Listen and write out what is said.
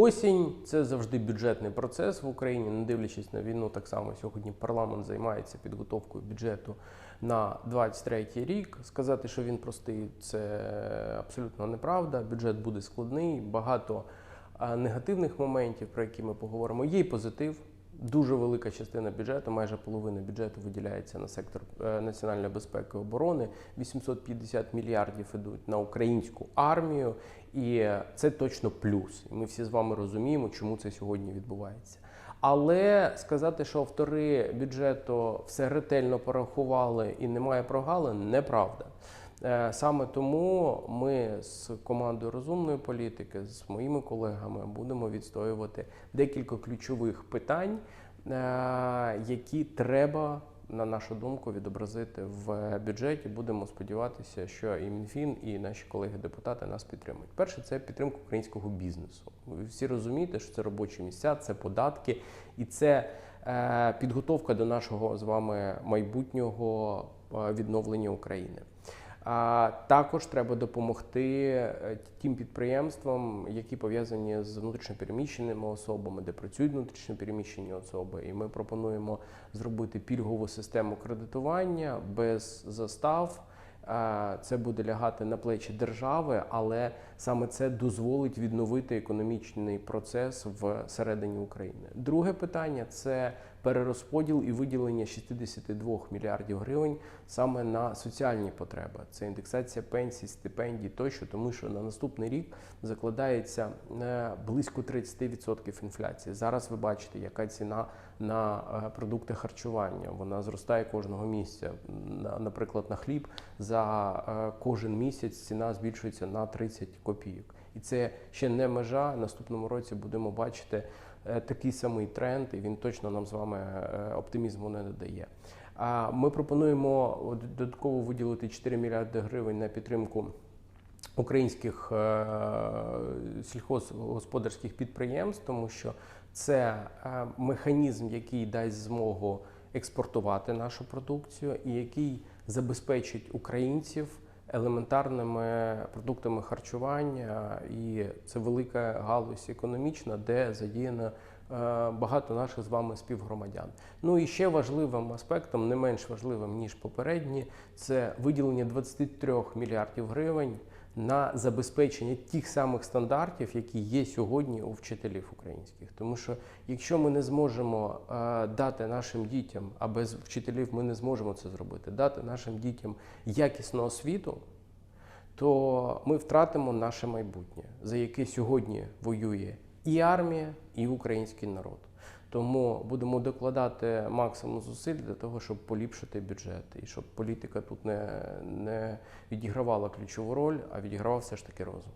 Осінь це завжди бюджетний процес в Україні, не дивлячись на війну, так само сьогодні парламент займається підготовкою бюджету на 23 рік. Сказати, що він простий, це абсолютно неправда. Бюджет буде складний, багато негативних моментів, про які ми поговоримо. Є й позитив. Дуже велика частина бюджету, майже половина бюджету виділяється на сектор е, національної безпеки і оборони. 850 мільярдів ідуть на українську армію, і це точно плюс. І ми всі з вами розуміємо, чому це сьогодні відбувається. Але сказати, що автори бюджету все ретельно порахували і немає прогалин, неправда. Е, Саме тому ми з командою розумної політики, з моїми колегами, будемо відстоювати декілька ключових питань, е, які треба, на нашу думку, відобразити в бюджеті. Будемо сподіватися, що і МінФін, і наші колеги-депутати нас підтримують. Перше, це підтримка українського бізнесу. Ви всі розумієте, що це робочі місця, це податки, і це е, підготовка до нашого з вами майбутнього відновлення України. А також треба допомогти е, тим підприємствам, які пов'язані з внутрішньопереміщеними особами, де працюють внутрішньопереміщені особи. І ми пропонуємо зробити пільгову систему кредитування без застав. Е, Це буде лягати на плечі держави, але саме це дозволить відновити економічний процес всередині України. Друге питання це перерозподіл і виділення 62 мільярдів гривень саме на соціальні потреби. Це індексація пенсій, стипендій тощо, тому що на наступний рік закладається е, близько 30% інфляції. Зараз ви бачите, яка ціна на е, продукти харчування. Вона зростає кожного місяця. Наприклад, на хліб за е, кожен місяць ціна збільшується на 30 копійок. І це ще не межа. Наступному році будемо бачити такий самий тренд, і він точно нам з вами е, оптимізму не додає. А ми пропонуємо додатково виділити 4 мільярди гривень на підтримку українських е, сільхозгосподарських підприємств, тому що це е, механізм, який дасть змогу експортувати нашу продукцію і який забезпечить українців елементарними продуктами харчування, і це велика галузь економічна, де задіяно е, багато наших з вами співгромадян. Ну і ще важливим аспектом, не менш важливим ніж попередні, це виділення 23 мільярдів гривень на забезпечення тих самих стандартів, які є сьогодні у вчителів українських. Тому що якщо ми не зможемо е, дати нашим дітям, а без вчителів ми не зможемо це зробити, дати нашим дітям якісну освіту, то ми втратимо наше майбутнє, за яке сьогодні воює і армія, і український народ. Тому будемо докладати максимум зусиль для того, щоб поліпшити бюджет і щоб політика тут не, не відігравала ключову роль, а відігравав все ж таки розум.